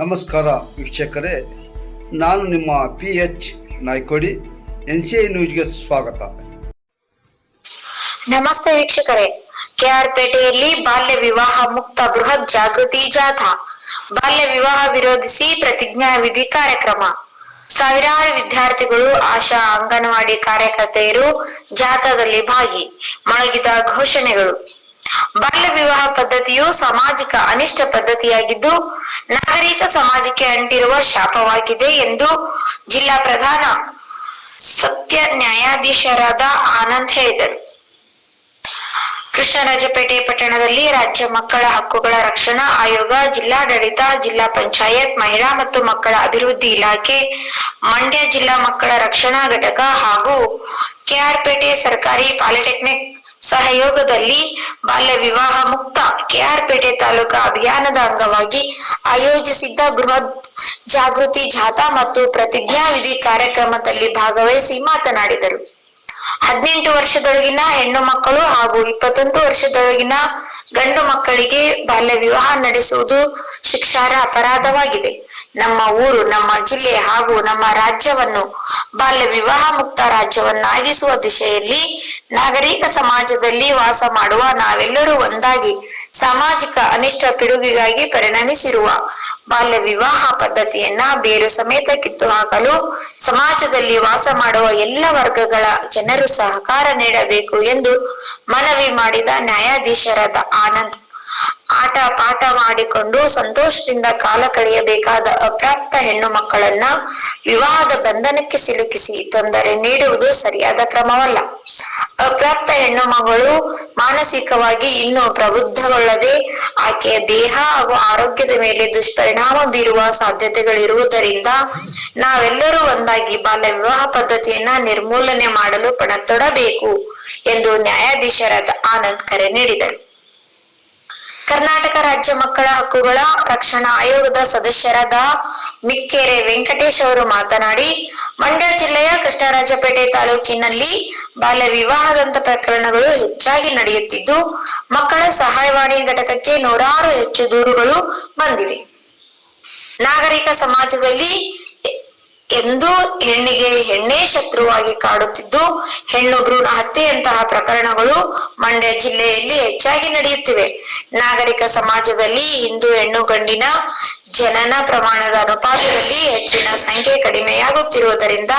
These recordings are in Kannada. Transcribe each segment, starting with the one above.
ನಮಸ್ಕಾರ ವೀಕ್ಷಕರೇ, ನಾನು ನಿಮ್ಮ P H Naikodi, N C I ನ್ಯೂಸ್ಗೆ ಸ್ವಾಗತ. ನಮಸ್ತೆ ವೀಕ್ಷಕರೇ ಕೆಆರ್ಪೇಟೆಯಲ್ಲಿ ಬಾಲ್ಯ ವಿವಾಹ ಮುಕ್ತ ಬೃಹತ್ ಜಾಗೃತಿ ಜಾಥಾ. ಬಾಲ್ಯ ವಿವಾಹ ವಿರೋಧಿಸಿ ಪ್ರತಿಜ್ಞಾ ವಿಧಿ ಕಾರ್ಯಕ್ರಮ. ಸಾವಿರಾರು ವಿದ್ಯಾರ್ಥಿಗಳು ಆಶಾ ಅಂಗನವಾಡಿ ಕಾರ್ಯಕರ್ತೆಯರು ಜಾಥಾದಲ್ಲಿ ಭಾಗಿ ಮೊಳಗಿದ ಘೋಷಣೆಗಳು. ಬಾಲ್ಯ ವಿವಾಹ ಪದ್ಧತಿಯು ಸಾಮಾಜಿಕ ಅನಿಷ್ಟ ಪದ್ಧತಿಯಾಗಿದ್ದು, ನಾಗರಿಕ ಸಮಾಜಕ್ಕೆ ಅಂಟಿರುವ ಶಾಪವಾಗಿದೆ ಎಂದು ಜಿಲ್ಲಾ ಪ್ರಧಾನ ಸತ್ಯ ನ್ಯಾಯಾಧೀಶರಾದ ಆನಂದ್ ಹೇಳಿದರು. ಕೃಷ್ಣರಾಜಪೇಟೆ ಪಟ್ಟಣದಲ್ಲಿ ರಾಜ್ಯ ಮಕ್ಕಳ ಹಕ್ಕುಗಳ ರಕ್ಷಣಾ ಆಯೋಗ, ಜಿಲ್ಲಾಡಳಿತ, ಜಿಲ್ಲಾ ಪಂಚಾಯತ್, ಮಹಿಳಾ ಮತ್ತು ಮಕ್ಕಳ ಅಭಿವೃದ್ಧಿ ಇಲಾಖೆ, ಮಂಡ್ಯ ಜಿಲ್ಲಾ ಮಕ್ಕಳ ರಕ್ಷಣಾ ಘಟಕ ಹಾಗೂ ಕೆಆರ್ಪೇಟೆ ಸರ್ಕಾರಿ ಪಾಲಿಟೆಕ್ನಿಕ್ ಸಹಯೋಗದಲ್ಲಿ ಬಾಲ್ಯ ವಿವಾಹ ಮುಕ್ತ ಕೆಆರ್ ಪೇಟೆ ತಾಲೂಕಾ ಅಭಿಯಾನದ ಅಂಗವಾಗಿ ಆಯೋಜಿಸಿದ್ದ ಬೃಹತ್ ಜಾಗೃತಿ ಜಾಥಾ ಮತ್ತು ಪ್ರತಿಜ್ಞಾ ವಿಧಿ ಕಾರ್ಯಕ್ರಮದಲ್ಲಿ ಭಾಗವಹಿಸಿ ಮಾತನಾಡಿದರು. ಹದಿನೆಂಟು ವರ್ಷದೊಳಗಿನ ಹೆಣ್ಣು ಮಕ್ಕಳು ಹಾಗೂ ಇಪ್ಪತ್ತೊಂದು ವರ್ಷದೊಳಗಿನ ಗಂಡು ಮಕ್ಕಳಿಗೆ ಬಾಲ್ಯ ವಿವಾಹ ನಡೆಸುವುದು ಶಿಕ್ಷಾರ ಅಪರಾಧವಾಗಿದೆ. ನಮ್ಮ ಊರು, ನಮ್ಮ ಜಿಲ್ಲೆ ಹಾಗೂ ನಮ್ಮ ರಾಜ್ಯವನ್ನು ಬಾಲ್ಯ ವಿವಾಹ ಮುಕ್ತ ರಾಜ್ಯವನ್ನಾಗಿಸುವ ದಿಶೆಯಲ್ಲಿ ನಾಗರಿಕ ಸಮಾಜದಲ್ಲಿ ವಾಸ ಮಾಡುವ ನಾವೆಲ್ಲರೂ ಒಂದಾಗಿ ಸಾಮಾಜಿಕ ಅನಿಷ್ಟ ಪಿಡುಗಿಗಾಗಿ ಪರಿಣಮಿಸಿರುವ ಬಾಲ್ಯ ವಿವಾಹ ಪದ್ಧತಿಯನ್ನ ಬೇರು ಸಮೇತ ಕಿತ್ತು ಹಾಕಲು ಸಮಾಜದಲ್ಲಿ ವಾಸ ಮಾಡುವ ಎಲ್ಲ ವರ್ಗಗಳ ಜನರು ಸಹಕಾರ ನೀಡಬೇಕು ಎಂದು ಮನವಿ ಮಾಡಿದ ನ್ಯಾಯಾಧೀಶರಾದ ಆನಂದ್. ಆಟ ಪಾಠ ಮಾಡಿಕೊಂಡು ಸಂತೋಷದಿಂದ ಕಾಲ ಕಳೆಯಬೇಕಾದ ಅಪ್ರಾಪ್ತ ಹೆಣ್ಣು ಮಕ್ಕಳನ್ನ ವಿವಾಹದ ಬಂಧನಕ್ಕೆ ಸಿಲುಕಿಸಿ ತೊಂದರೆ ನೀಡುವುದು ಸರಿಯಾದ ಕ್ರಮವಲ್ಲ. ಅಪ್ರಾಪ್ತ ಹೆಣ್ಣು ಮಗಳು ಮಾನಸಿಕವಾಗಿ ಇನ್ನೂ ಪ್ರಬುದ್ಧಗೊಳ್ಳದೆ ಆಕೆಯ ದೇಹ ಹಾಗೂ ಆರೋಗ್ಯದ ಮೇಲೆ ದುಷ್ಪರಿಣಾಮ ಬೀರುವ ಸಾಧ್ಯತೆಗಳಿರುವುದರಿಂದ ನಾವೆಲ್ಲರೂ ಒಂದಾಗಿ ಬಾಲ್ಯ ವಿವಾಹ ಪದ್ಧತಿಯನ್ನ ನಿರ್ಮೂಲನೆ ಮಾಡಲು ಪಣತೊಡಬೇಕು ಎಂದು ನ್ಯಾಯಾಧೀಶರಾದ ಆನಂದ್ ಕರೆ ನೀಡಿದರು. ಕರ್ನಾಟಕ ರಾಜ್ಯ ಮಕ್ಕಳ ಹಕ್ಕುಗಳ ರಕ್ಷಣಾ ಆಯೋಗದ ಸದಸ್ಯರಾದ ಮಿಕ್ಕೆರೆ ವೆಂಕಟೇಶ್ ಅವರು ಮಾತನಾಡಿ, ಮಂಡ್ಯ ಜಿಲ್ಲೆಯ ಕೃಷ್ಣರಾಜಪೇಟೆ ತಾಲೂಕಿನಲ್ಲಿ ಬಾಲ್ಯ ವಿವಾಹದಂತ ಪ್ರಕರಣಗಳು ಹೆಚ್ಚಾಗಿ ನಡೆಯುತ್ತಿದ್ದು, ಮಕ್ಕಳ ಸಹಾಯವಾಣಿ ಘಟಕಕ್ಕೆ ನೂರಾರು ಹೆಚ್ಚು ದೂರುಗಳು ಬಂದಿವೆ. ನಾಗರಿಕ ಸಮಾಜದಲ್ಲಿ ಎಂದು ಹೆಣ್ಣಿಗೆ ಹೆಣ್ಣೇ ಶತ್ರುವಾಗಿ ಕಾಡುತ್ತಿದ್ದು ಹೆಣ್ಣು ಭ್ರೂಣ ಹತ್ಯೆಯಂತಹ ಪ್ರಕರಣಗಳು ಮಂಡ್ಯ ಜಿಲ್ಲೆಯಲ್ಲಿ ಹೆಚ್ಚಾಗಿ ನಡೆಯುತ್ತಿವೆ. ನಾಗರಿಕ ಸಮಾಜದಲ್ಲಿ ಇಂದು ಹೆಣ್ಣು ಗಂಡಿನ ಜನನ ಪ್ರಮಾಣದ ಅನುಪಾತದಲ್ಲಿ ಹೆಚ್ಚಿನ ಸಂಖ್ಯೆ ಕಡಿಮೆಯಾಗುತ್ತಿರುವುದರಿಂದ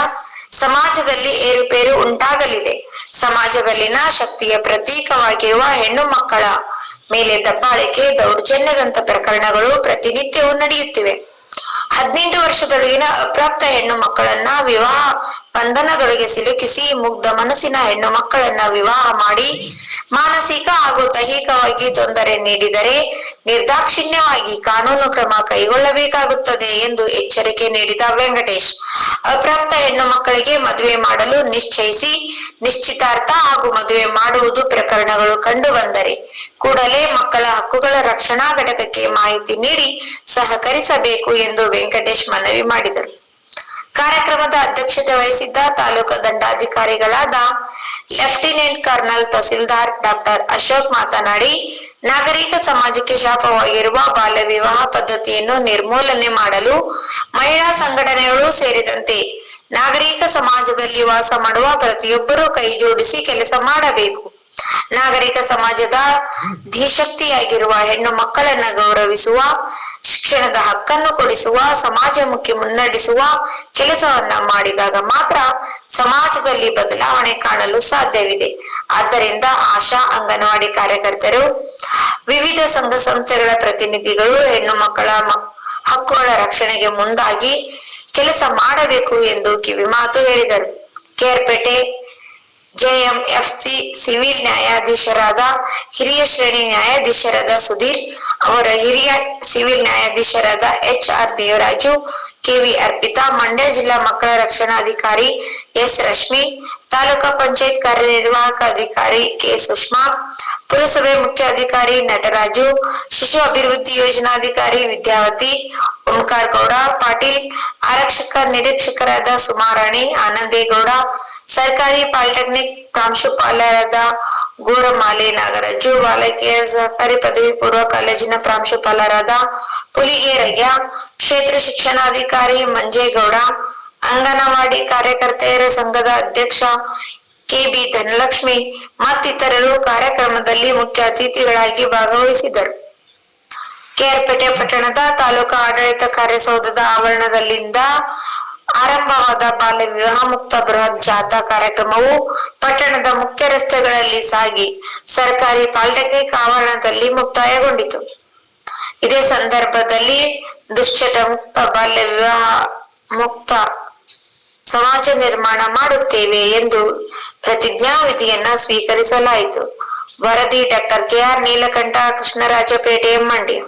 ಸಮಾಜದಲ್ಲಿ ಏರುಪೇರು ಉಂಟಾಗಲಿದೆ. ಸಮಾಜದಲ್ಲಿನ ಶಕ್ತಿಯ ಪ್ರತೀಕವಾಗಿರುವ ಹೆಣ್ಣು ಮಕ್ಕಳ ಮೇಲೆ ದಬ್ಬಾಳಿಕೆ, ದೌರ್ಜನ್ಯದಂತ ಪ್ರಕರಣಗಳು ಪ್ರತಿನಿತ್ಯವೂ ನಡೆಯುತ್ತಿವೆ. ಹದಿನೆಂಟು ವರ್ಷದೊಳಗಿನ ಅಪ್ರಾಪ್ತ ಹೆಣ್ಣು ಮಕ್ಕಳನ್ನ ವಿವಾಹ ಬಂಧನದೊಳಗೆ ಸಿಲುಕಿಸಿ ಮುಗ್ಧ ಮನಸ್ಸಿನ ಹೆಣ್ಣು ಮಕ್ಕಳನ್ನ ವಿವಾಹ ಮಾಡಿ ಮಾನಸಿಕ ಹಾಗೂ ದೈಹಿಕವಾಗಿ ತೊಂದರೆ ನೀಡಿದರೆ ನಿರ್ದಾಕ್ಷಿಣ್ಯವಾಗಿ ಕಾನೂನು ಕ್ರಮ ಕೈಗೊಳ್ಳಬೇಕಾಗುತ್ತದೆ ಎಂದು ಎಚ್ಚರಿಕೆ ನೀಡಿದ ವೆಂಕಟೇಶ್. ಅಪ್ರಾಪ್ತ ಹೆಣ್ಣು ಮಕ್ಕಳಿಗೆ ಮದುವೆ ಮಾಡಲು ನಿಶ್ಚಯಿಸಿ, ನಿಶ್ಚಿತಾರ್ಥ ಹಾಗೂ ಮದುವೆ ಮಾಡುವುದು ಪ್ರಕರಣಗಳು ಕಂಡು ಬಂದರೆ ಕೂಡಲೇ ಮಕ್ಕಳ ಹಕ್ಕುಗಳ ರಕ್ಷಣಾ ಘಟಕಕ್ಕೆ ಮಾಹಿತಿ ನೀಡಿ ಸಹಕರಿಸಬೇಕು ಎಂದು ವೆಂಕಟೇಶ್ ಮನವಿ ಮಾಡಿದರು. ಕಾರ್ಯಕ್ರಮದ ಅಧ್ಯಕ್ಷತೆ ವಹಿಸಿದ್ದ taluk ದಂಡಾಧಿಕಾರಿಗಳಾದ lieutenant colonel tahsildar doctor Ashok ಮಾತನಾಡಿ, ನಾಗರಿಕ ಸಮಾಜಕ್ಕೆ ಶಾಪವಾಗಿರುವ ಬಾಲ್ಯ ವಿವಾಹ ಪದ್ಧತಿಯನ್ನು ನಿರ್ಮೂಲನೆ ಮಾಡಲು ಮಹಿಳಾ ಸಂಘಟನೆಗಳು ಸೇರಿದಂತೆ ನಾಗರಿಕ ಸಮಾಜದಲ್ಲಿ ವಾಸ ಮಾಡುವ ಪ್ರತಿಯೊಬ್ಬರೂ ಕೈ ಜೋಡಿಸಿ ಕೆಲಸ ಮಾಡಬೇಕು. ನಾಗರಿಕ ಸಮಾಜದ ಧೀಶಕ್ತಿಯಾಗಿರುವ ಹೆಣ್ಣು ಮಕ್ಕಳನ್ನ ಗೌರವಿಸುವ, ಶಿಕ್ಷಣದ ಹಕ್ಕನ್ನು ಕೊಡಿಸುವ ಸಮಾಜಮುಖಿ ಮುನ್ನಡೆಸುವ ಕೆಲಸವನ್ನ ಮಾಡಿದಾಗ ಮಾತ್ರ ಸಮಾಜದಲ್ಲಿ ಬದಲಾವಣೆ ಕಾಣಲು ಸಾಧ್ಯವಿದೆ. ಆದ್ದರಿಂದ ಆಶಾ, ಅಂಗನವಾಡಿ ಕಾರ್ಯಕರ್ತರು, ವಿವಿಧ ಸಂಘ ಸಂಸ್ಥೆಗಳ ಪ್ರತಿನಿಧಿಗಳು, ಹೆಣ್ಣು ಮಕ್ಕಳ ಹಕ್ಕುಗಳ ರಕ್ಷಣೆಗೆ ಮುಂದಾಗಿ ಕೆಲಸ ಮಾಡಬೇಕು ಎಂದು ಕಿವಿಮಾತು ಹೇಳಿದರು. ಕೆಆರ್ಪೇಟೆ ಜೆಎಂಎಫ್ಸಿ ಸಿವಿಲ್ ನ್ಯಾಯಾಧೀಶರಾದ ಹಿರಿಯ ಶ್ರೇಣಿ ನ್ಯಾಯಾಧೀಶರಾದ ಸುಧೀರ್ ಅವರ ಹಿರಿಯ ಸಿವಿಲ್ ನ್ಯಾಯಾಧೀಶರಾದ H R Devaraju KV Arpita Mandya ಜಿಲ್ಲಾ ಮಕ್ಕಳ ರಕ್ಷಣಾಧಿಕಾರಿ ಎಸ್ ರಶ್ಮಿ ತಾಲೂಕಾ ಪಂಚಾಯತ್ ಕಾರ್ಯನಿರ್ವಾಹಕ ಅಧಿಕಾರಿ ಕೆ ಸುಷ್ಮಾ ಪುರಸಭೆ ಮುಖ್ಯ ಅಧಿಕಾರಿ ನಟರಾಜು ಶಿಶು ಅಭಿವೃದ್ಧಿ ಯೋಜನಾಧಿಕಾರಿ ವಿದ್ಯಾವತಿ ಓಂಕಾರ ಗೌಡ ಪಾಟೀಲ್ ಆರಕ್ಷಕ ನಿರೀಕ್ಷಕರಾದ ಸುಮಾರಾಣಿ ಆನಂದೇಗೌಡ ಸರ್ಕಾರಿ ಪಾಲಿಟೆಕ್ನಿಕ್ ಪ್ರಾಂಶುಪಾಲರಾದ ಗೋರಮಾಲೆ ನಾಗರಾಜು ಬಾಲಕಿಯ ಸರ್ಕಾರಿ ಪದವಿ ಪೂರ್ವ ಕಾಲೇಜಿನ ಪ್ರಾಂಶುಪಾಲರಾದ ಪುಲಿಗೇರಯ್ಯ, ಕ್ಷೇತ್ರ ಶಿಕ್ಷಣಾಧಿಕಾರಿ ಮಂಜೇಗೌಡ, ಅಂಗನವಾಡಿ ಕಾರ್ಯಕರ್ತೆಯರ ಸಂಘದ ಅಧ್ಯಕ್ಷ ಕೆಬಿ ಧನಲಕ್ಷ್ಮಿ ಮತ್ತಿತರರು ಕಾರ್ಯಕ್ರಮದಲ್ಲಿ ಮುಖ್ಯ ಅತಿಥಿಗಳಾಗಿ ಭಾಗವಹಿಸಿದರು. ಕೆಆರ್ಪೇಟೆ ಪಟ್ಟಣದ ತಾಲೂಕು ಆಡಳಿತ ಕಾರ್ಯಸೌಧದ ಆವರಣದಲ್ಲಿಂದ ಆರಂಭವಾದ ಬಾಲ್ಯ ವಿವಾಹ ಮುಕ್ತ ಬೃಹತ್ ಜಾಥಾ ಕಾರ್ಯಕ್ರಮವು ಪಟ್ಟಣದ ಮುಖ್ಯ ರಸ್ತೆಗಳಲ್ಲಿ ಸಾಗಿ ಸರ್ಕಾರಿ ಪಾಲಿಟೆಕ್ನಿಕ್ ಆವರಣದಲ್ಲಿ ಮುಕ್ತಾಯಗೊಂಡಿತು. ಇದೇ ಸಂದರ್ಭದಲ್ಲಿ ದುಶ್ಚಟ ಮುಕ್ತ ಬಾಲ್ಯ ವಿವಾಹ ಮುಕ್ತ ಸಮಾಜ ನಿರ್ಮಾಣ ಮಾಡುತ್ತೇವೆ ಎಂದು ಪ್ರತಿಜ್ಞಾವಿಧಿಯನ್ನ ಸ್ವೀಕರಿಸಲಾಯಿತು. ವರದಿ ಡಾಕ್ಟರ್ ಕೆಆರ್ ನೀಲಕಂಠ ಕೃಷ್ಣರಾಜಪೇಟೆ ಮಂಡ್ಯ.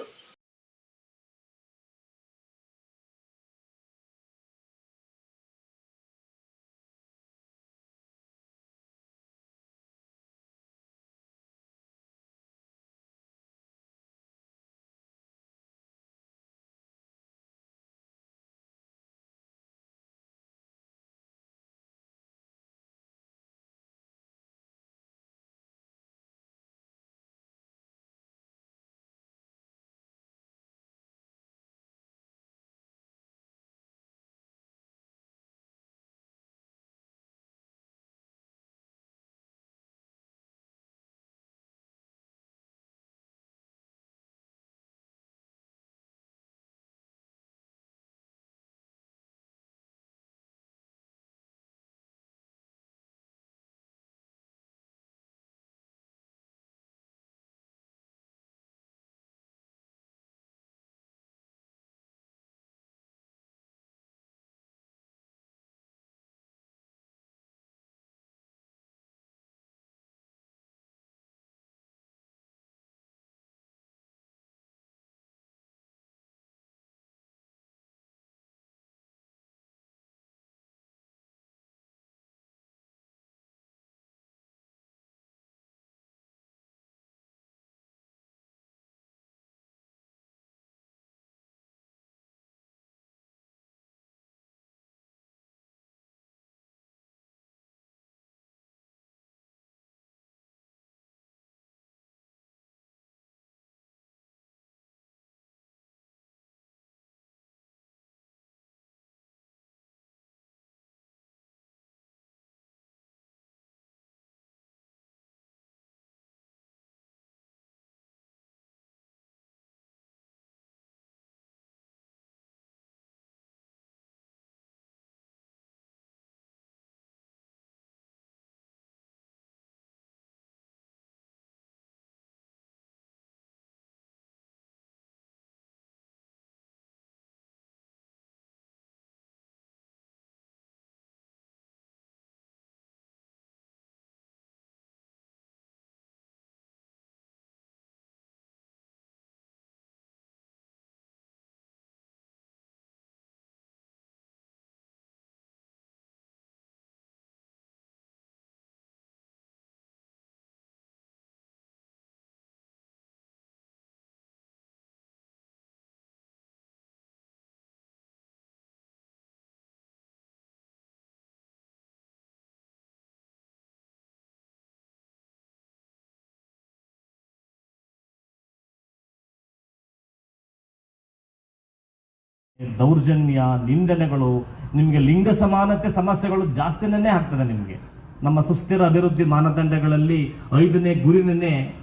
ದೌರ್ಜನ್ಯ, ನಿಂದನೆಗಳು, ನಿಮಗೆ ಲಿಂಗ ಸಮಾನತೆ ಸಮಸ್ಯೆಗಳು ಜಾಸ್ತಿನೇ ಆಗ್ತದೆ ನಿಮಗೆ. ನಮ್ಮ ಸುಸ್ಥಿರ ಅಭಿವೃದ್ಧಿ ಮಾನದಂಡಗಳಲ್ಲಿ ಐದನೇ ಗುರಿನೇ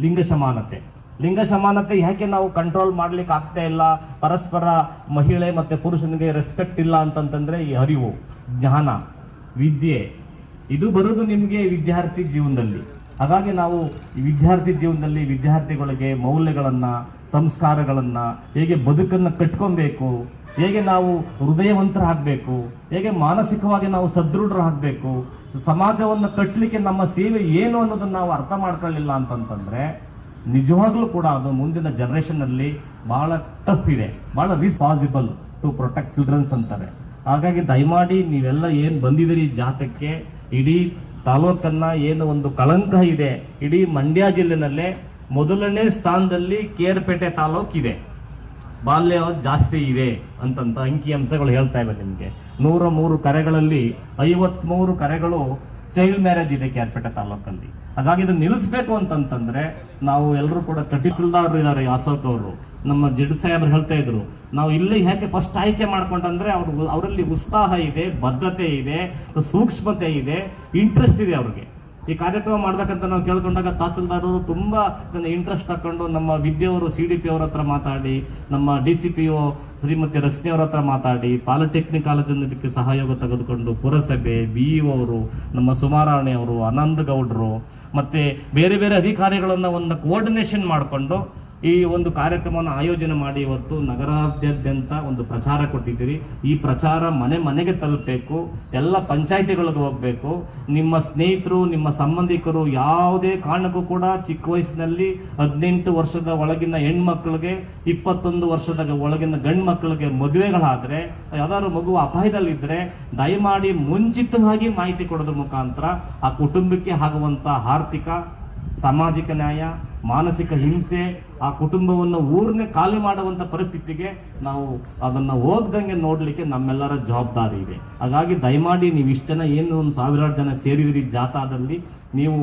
ಲಿಂಗ ಸಮಾನತೆ. ಲಿಂಗ ಸಮಾನತೆ ಯಾಕೆ ನಾವು ಕಂಟ್ರೋಲ್ ಮಾಡ್ಲಿಕ್ಕೆ ಆಗ್ತಾ ಇಲ್ಲ? ಪರಸ್ಪರ ಮಹಿಳೆ ಮತ್ತೆ ಪುರುಷನಿಗೆ ರೆಸ್ಪೆಕ್ಟ್ ಇಲ್ಲ ಅಂತಂತಂದ್ರೆ ಈ ಅರಿವು, ಜ್ಞಾನ, ವಿದ್ಯೆ, ಇದು ಬರೋದು ನಿಮಗೆ ವಿದ್ಯಾರ್ಥಿ ಜೀವನದಲ್ಲಿ. ಹಾಗಾಗಿ ನಾವು ವಿದ್ಯಾರ್ಥಿ ಜೀವನದಲ್ಲಿ ವಿದ್ಯಾರ್ಥಿಗಳಿಗೆ ಮೌಲ್ಯಗಳನ್ನ ಸಂಸ್ಕಾರಗಳನ್ನ ಹೇಗೆ ಬದುಕನ್ನು ಕಟ್ಕೊಬೇಕು, ಹೇಗೆ ನಾವು ಹೃದಯವಂತರಾಗಬೇಕು, ಹೇಗೆ ಮಾನಸಿಕವಾಗಿ ನಾವು ಸದೃಢರಾಗಬೇಕು, ಸಮಾಜವನ್ನು ಕಟ್ಟಲಿಕ್ಕೆ ನಮ್ಮ ಸೇವೆ ಏನು ಅನ್ನೋದನ್ನ ನಾವು ಅರ್ಥ ಮಾಡ್ಕೊಳ್ಳಿಲ್ಲ ಅಂತಂತಂದರೆ, ನಿಜವಾಗ್ಲೂ ಕೂಡ ಅದು ಮುಂದಿನ ಜನರೇಷನ್ ಅಲ್ಲಿ ಬಹಳ ಟಫ್ ಇದೆ, ಬಹಳ ರಿಸ್ಪಾಸಿಬಲ್ ಟು ಪ್ರೊಟೆಕ್ಟ್ ಚಿಲ್ಡ್ರನ್ಸ್ ಅಂತಾರೆ. ಹಾಗಾಗಿ ದಯಮಾಡಿ ನೀವೆಲ್ಲ ಏನು ಬಂದಿದ್ದೀರಿ ಜಾತಕ್ಕೆ, ಇಡೀ ತಾಲೂಕನ್ನ ಏನು ಒಂದು ಕಳಂಕ ಇದೆ, ಇಡೀ ಮಂಡ್ಯ ಜಿಲ್ಲೆನಲ್ಲೇ ಮೊದಲನೇ ಸ್ಥಾನದಲ್ಲಿ ಕೇರ್ಪೇಟೆ ತಾಲೂಕ್ ಇದೆ. ಬಾಲ್ಯ ಜಾಸ್ತಿ ಇದೆ ಅಂತಂತ ಅಂಕಿ ಅಂಶಗಳು ಹೇಳ್ತಾ ಇವೆ ನಿಮಗೆ. ನೂರ ಮೂರು ಕರೆಗಳಲ್ಲಿ ಐವತ್ಮೂರು ಕರೆಗಳು ಚೈಲ್ಡ್ ಮ್ಯಾರೇಜ್ ಇದೆ ಕೇರ್ಪೇಟೆ ತಾಲೂಕಲ್ಲಿ. ಹಾಗಾಗಿ ಇದನ್ನ ನಿಲ್ಲಿಸ್ಬೇಕು ಅಂತಂತಂದ್ರೆ ನಾವು ಎಲ್ಲರೂ ಕೂಡ ಕಟ್ಟಿಸಲ್ದಾರರು ಇದ್ದಾರೆ ಅಶೋಕ್ ಅವರು. ನಮ್ಮ ಜಡ್ ಸಾಹೇಬ್ರು ಹೇಳ್ತಾ ಇದ್ರು, ನಾವು ಇಲ್ಲಿ ಯಾಕೆ ಫಸ್ಟ್ ಆಯ್ಕೆ ಮಾಡ್ಕೊಂಡಂದ್ರೆ ಅವ್ರು ಅವರಲ್ಲಿ ಉತ್ಸಾಹ ಇದೆ ಬದ್ಧತೆ ಇದೆ, ಸೂಕ್ಷ್ಮತೆ ಇದೆ ಇಂಟ್ರೆಸ್ಟ್ ಇದೆ ಅವ್ರಿಗೆ. ಈ ಕಾರ್ಯಕ್ರಮ ಮಾಡ್ಬೇಕಂತ ನಾವು ಕೇಳ್ಕೊಂಡಾಗ ತಹಸೀಲ್ದಾರರು ತುಂಬಾ ಇಂಟ್ರೆಸ್ಟ್ ತಕೊಂಡು ನಮ್ಮ ವಿದ್ಯೆಯವರು ಸಿ ಡಿ ಪಿ ಅವ್ರ ಹತ್ರ ಮಾತಾಡಿ, ನಮ್ಮ D C P O Shrimati Rashmi ಅವ್ರ ಹತ್ರ ಮಾತಾಡಿ ಪಾಲಿಟೆಕ್ನಿಕ್ ಕಾಲೇಜನ್ನು ಇದಕ್ಕೆ ಸಹಯೋಗ ತೆಗೆದುಕೊಂಡು ಪುರಸಭೆ ಬಿ ಅವರು, ನಮ್ಮ ಸುಮಾರಾಣಿ ಅವರು ಆನಂದ್ ಗೌಡ್ರು, ಮತ್ತೆ ಬೇರೆ ಬೇರೆ ಅಧಿಕಾರಿಗಳನ್ನ ಒಂದು ಕೋಆರ್ಡಿನೇಷನ್ ಮಾಡಿಕೊಂಡು ಈ ಒಂದು ಕಾರ್ಯಕ್ರಮವನ್ನು ಆಯೋಜನೆ ಮಾಡಿ ಇವತ್ತು ನಗರಾದ್ಯಂತ ಒಂದು ಪ್ರಚಾರ ಕೊಟ್ಟಿದ್ದೀರಿ. ಈ ಪ್ರಚಾರ ಮನೆ ಮನೆಗೆ ತಲುಪಬೇಕು, ಎಲ್ಲ ಪಂಚಾಯಿತಿಗಳಿಗೆ ಹೋಗಬೇಕು. ನಿಮ್ಮ ಸ್ನೇಹಿತರು, ನಿಮ್ಮ ಸಂಬಂಧಿಕರು ಯಾವುದೇ ಕಾರಣಕ್ಕೂ ಕೂಡ ಚಿಕ್ಕ ವಯಸ್ಸಿನಲ್ಲಿ ಹದಿನೆಂಟು ವರ್ಷದ ಒಳಗಿನ ಹೆಣ್ಮಕ್ಳಿಗೆ, ಇಪ್ಪತ್ತೊಂದು ವರ್ಷದ ಒಳಗಿನ ಗಂಡು ಮಕ್ಕಳಿಗೆ ಮದುವೆಗಳಾದರೆ, ಯಾವ್ದಾದ್ರು ಮಗು ಅಪಾಯದಲ್ಲಿದ್ದರೆ ದಯಮಾಡಿ ಮುಂಚಿತವಾಗಿ ಮಾಹಿತಿ ಕೊಡೋದ್ರ ಮುಖಾಂತರ ಆ ಕುಟುಂಬಕ್ಕೆ ಆಗುವಂಥ ಆರ್ಥಿಕ, ಸಾಮಾಜಿಕ ನ್ಯಾಯ, ಮಾನಸಿಕ ಹಿಂಸೆ ಆ ಕುಟುಂಬವನ್ನು ಊರನ್ನೇ ಖಾಲಿ ಮಾಡುವಂತ ಪರಿಸ್ಥಿತಿಗೆ ನಾವು ಅದನ್ನ ಹೋಗ್ದಂಗೆ ನೋಡ್ಲಿಕ್ಕೆ ನಮ್ಮೆಲ್ಲರ ಜವಾಬ್ದಾರಿ ಇದೆ. ಹಾಗಾಗಿ ದಯಮಾಡಿ ನೀವು ಇಷ್ಟು ಜನ, ಏನು ಒಂದು ಸಾವಿರಾರು ಜನ ಸೇರಿದಿರಿ ಜಾಥಾದಲ್ಲಿ, ನೀವು